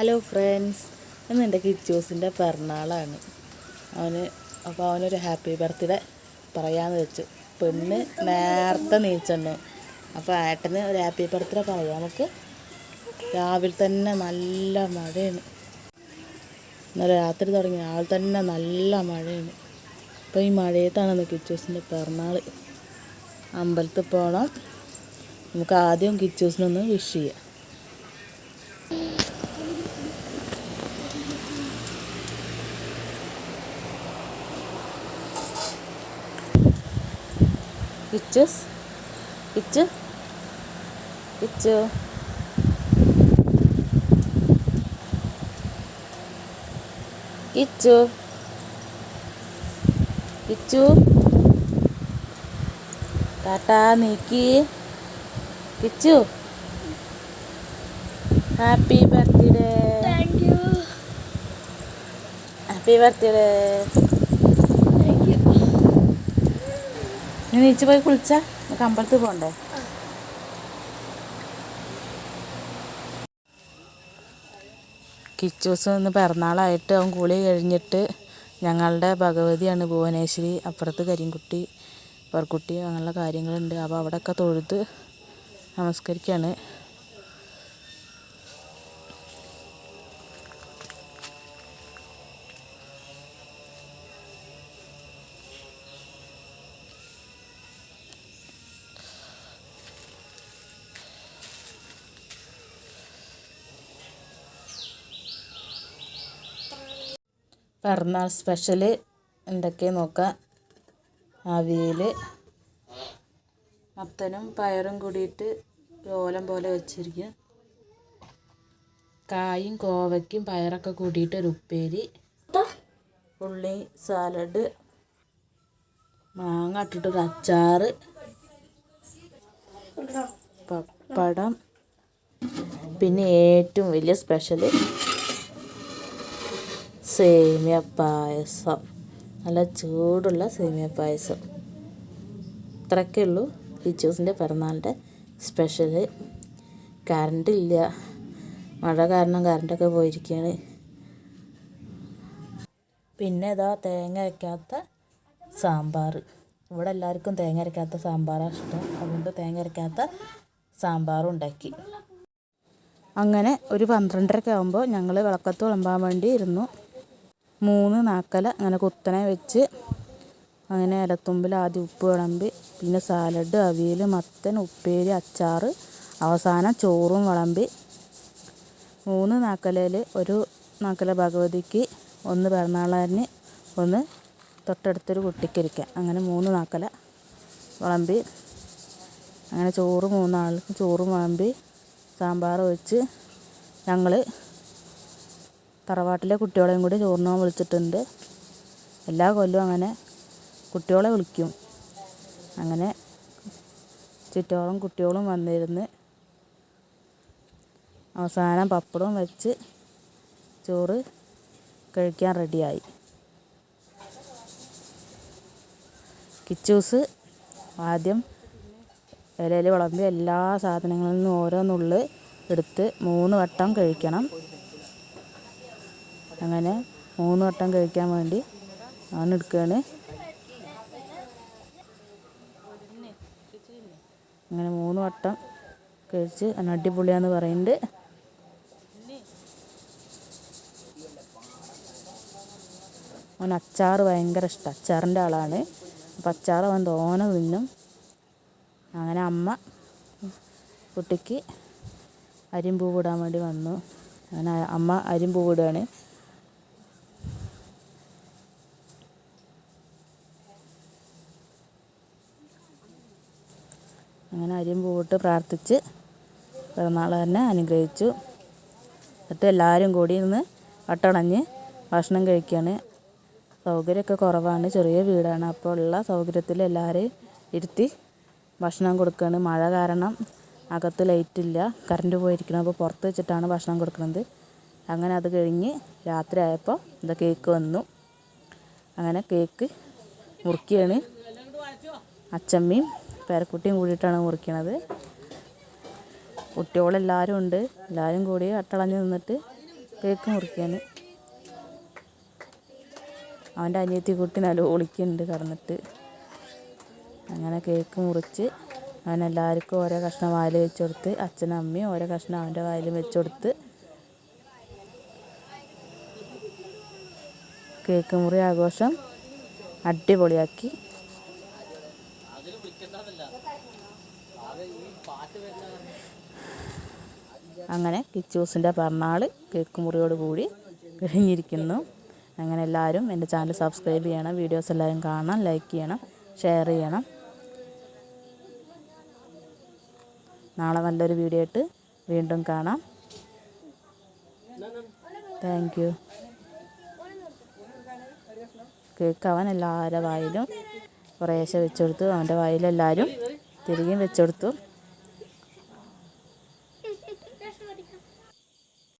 Hello friends ഇന്ന് എന്റെ കിച്ചൂസിന്റെ പിറന്നാളാണ്. അവന് അപ്പോൾ അവനൊരു ഹാപ്പി ബർത്ത്ഡേ പറയാമെന്ന് വെച്ചു. പെണ്ണ് നേരത്തെ നീച്ചണ്ണു അപ്പോൾ ഏട്ടന് ഒരു ഹാപ്പി ബർത്ത്ഡേ പറയാം. നമുക്ക് രാവിലെ തന്നെ നല്ല മഴയാണ്. ഇന്നലെ രാത്രി തുടങ്ങി രാവിലെ തന്നെ നല്ല മഴയാണ്. അപ്പോൾ ഈ മഴയത്താണ് കിച്ചൂസിന്റെ പിറന്നാൾ അമ്പലത്തിൽ പോകണം നമുക്ക് ആദ്യം കിച്ചൂസിനൊന്ന് വിഷ് ചെയ്യാം. കിച്ചൂസ് ഇച്ച് ഇച്ച് കിച്ചു ഇച്ചു ടാറ്റാ നീക്കി Ichu happy birthday Thank you. Happy birthday നീ നീച്ച് പോയി കുളിച്ച? നമുക്ക് അമ്പലത്തിൽ പോകണ്ടേ കിച്ചൂസ് ഇന്ന് പിറന്നാളായിട്ട് അവൻ കുളി കഴിഞ്ഞിട്ട് ഞങ്ങളുടെ ഭഗവതിയാണ് ഭുവനേശ്വരി അപ്പുറത്ത് കരിങ്കുട്ടി പെർക്കുട്ടി അങ്ങനെയുള്ള കാര്യങ്ങളുണ്ട്. അപ്പോൾ അവിടെയൊക്കെ തൊഴുത് നമസ്കരിക്കുകയാണ് പിറന്നാൾ സ്പെഷ്യൽ എന്തൊക്കെ നോക്കാം? അവിയൽ മത്തനും പയറും കൂടിയിട്ട് ഓലം പോലെ വെച്ചിരിക്കും. കായും കോവയ്ക്കും പയറൊക്കെ കൂടിയിട്ട് ഒരു ഉപ്പേരി. ഉള്ളി സാലഡ് മാങ്ങ ഇട്ടിട്ടൊരു അച്ചാറ് പപ്പടം പിന്നെ ഏറ്റവും വലിയ സ്പെഷ്യൽ സേമിയ പായസം. നല്ല ചൂടുള്ള സേമിയ പായസം. ഇത്രയൊക്കെ ഉള്ളൂ ടീച്ചേഴ്സിന്റെ പിറന്നാളിന്റെ സ്പെഷ്യൽ കറണ്ട് ഇല്ല മഴ കാരണം കറണ്ടൊക്കെ പോയിരിക്കുകയാണ് പിന്നെ ഇതാ തേങ്ങ അരയ്ക്കാത്ത സാമ്പാർ. ഇവിടെ എല്ലാവർക്കും തേങ്ങ അരയ്ക്കാത്ത സാമ്പാറാണ് ഇഷ്ടം. അതുകൊണ്ട് തേങ്ങ അരയ്ക്കാത്ത സാമ്പാറും ഉണ്ടാക്കി. അങ്ങനെ ഒരു പന്ത്രണ്ടരയൊക്കെ ഞങ്ങൾ വിളക്കത്ത് വിളമ്പാൻ വേണ്ടി ഇരുന്നു. മൂന്ന് നാക്കല അങ്ങനെ കുത്തനെ വെച്ച് അങ്ങനെ ഇലത്തുമ്പിൽ ആദ്യം ഉപ്പ് വിളമ്പി പിന്നെ സാലഡ് അവിയൽ മത്തൻ ഉപ്പേരി അച്ചാർ അവസാനം ചോറും വിളമ്പി. മൂന്ന് നാക്കലയിൽ ഒരു നാക്കല ഭഗവതിക്ക് ഒന്ന് പിറന്നാളാരിന് ഒന്ന് തൊട്ടടുത്തൊരു കുട്ടിക്കരിക്ക. അങ്ങനെ മൂന്ന് നാക്കല വിളമ്പി. അങ്ങനെ ചോറ് മൂന്നാൾക്ക് ചോറും വിളമ്പി സാമ്പാർ വെച്ച് ഞങ്ങൾ തറവാട്ടിലെ കുട്ടികളെയും കൂടി ചോറിനാൻ വിളിച്ചിട്ടുണ്ട്. എല്ലാ കൊല്ലവും അങ്ങനെ കുട്ടികളെ വിളിക്കും. അങ്ങനെ ചുറ്റോളം കുട്ടികളും വന്നിരുന്ന് അവസാനം പപ്പടവും വെച്ച് ചോറ് കഴിക്കാൻ റെഡിയായി. കിച്ചൂസ് ആദ്യം ഇലയിൽ വിളമ്പി എല്ലാ സാധനങ്ങളിൽ നിന്നും ഓരോന്നുള്ളിൽ എടുത്ത് മൂന്ന് വട്ടം കഴിക്കണം. അങ്ങനെ മൂന്ന് വട്ടം കഴിക്കാൻ വേണ്ടി ആണ് എടുക്കുകയാണ്. അങ്ങനെ മൂന്ന് വട്ടം കഴിച്ച് അടിപൊളിയാന്ന് പറയുന്നുണ്ട്. അവൻ അച്ചാർ ഭയങ്കര ഇഷ്ടം. അച്ചാറിന്റെ ആളാണ്. അപ്പം അച്ചാർ അവൻ തോനെ തിന്നും. അങ്ങനെ അമ്മ കുട്ടിക്ക് അരിമ്പൂ ഇടാൻ വേണ്ടി വന്നു. അങ്ങനെ അമ്മ അരിമ്പൂ ഇടുകയാണ്. അങ്ങനെ അരിയും പൂവിട്ട് പ്രാർത്ഥിച്ച് പിറന്നാൾ തന്നെ അനുഗ്രഹിച്ചു. എന്നിട്ട് എല്ലാവരും കൂടി ഇരുന്ന് വട്ടണഞ്ഞ് ഭക്ഷണം കഴിക്കുകയാണ് സൗകര്യമൊക്കെ കുറവാണ്. ചെറിയ വീടാണ്. അപ്പോൾ ഉള്ള സൗകര്യത്തിൽ എല്ലാവരെയും ഇരുത്തി ഭക്ഷണം കൊടുക്കുകയാണ് മഴ കാരണം അകത്ത് ലൈറ്റ് ഇല്ല. കറണ്ട് പോയിരിക്കണം അപ്പോൾ പുറത്ത് വെച്ചിട്ടാണ് ഭക്ഷണം കൊടുക്കുന്നത്. അങ്ങനെ അത് കഴിഞ്ഞ് രാത്രി ആയപ്പോൾ ഇത് കേക്ക് വന്നു. അങ്ങനെ കേക്ക് മുറുക്കിയാണ്. അച്ചമ്മയും പേരക്കുട്ടിയും കൂടിയിട്ടാണ് മുറിക്കണത്. കുട്ടികളെല്ലാവരും ഉണ്ട്. എല്ലാവരും കൂടി അട്ടളഞ്ഞ് നിന്നിട്ട് കേക്ക് മുറിക്കാൻ അവന്റെ അനിയത്തി കുട്ടി നല്ല ഒളിക്കുന്നുണ്ട് കടന്നിട്ട്. അങ്ങനെ കേക്ക് മുറിച്ച് അവൻ എല്ലാവർക്കും ഓരോ കഷ്ണം വായിൽ വെച്ച് കൊടുത്ത് അച്ഛനും അമ്മയും ഓരോ കഷ്ണം അവന്റെ വായിലും വെച്ച് കൊടുത്ത് കേക്ക് മുറി ആഘോഷം അടിപൊളിയാക്കി. അങ്ങനെ കിച്ചൂസിന്റെ പിറന്നാൾ കേക്ക് മുറിയോട് കൂടി കഴിഞ്ഞിരിക്കുന്നു. അങ്ങനെ എല്ലാവരും എന്റെ ചാനൽ സബ്സ്ക്രൈബ് ചെയ്യണം വീഡിയോസ് എല്ലാവരും കാണണം ലൈക്ക് ചെയ്യണം ഷെയർ ചെയ്യണം. നാളെ നല്ലൊരു വീഡിയോ ആയിട്ട് വീണ്ടും കാണാം. താങ്ക് യു കേക്ക് അവൻ എല്ലാവരുടെ വായിലും കുറേശ്ശെ വെച്ചെടുത്തു അവന്റെ വായിലെല്ലാവരും തിരികെയും വെച്ചെടുത്തു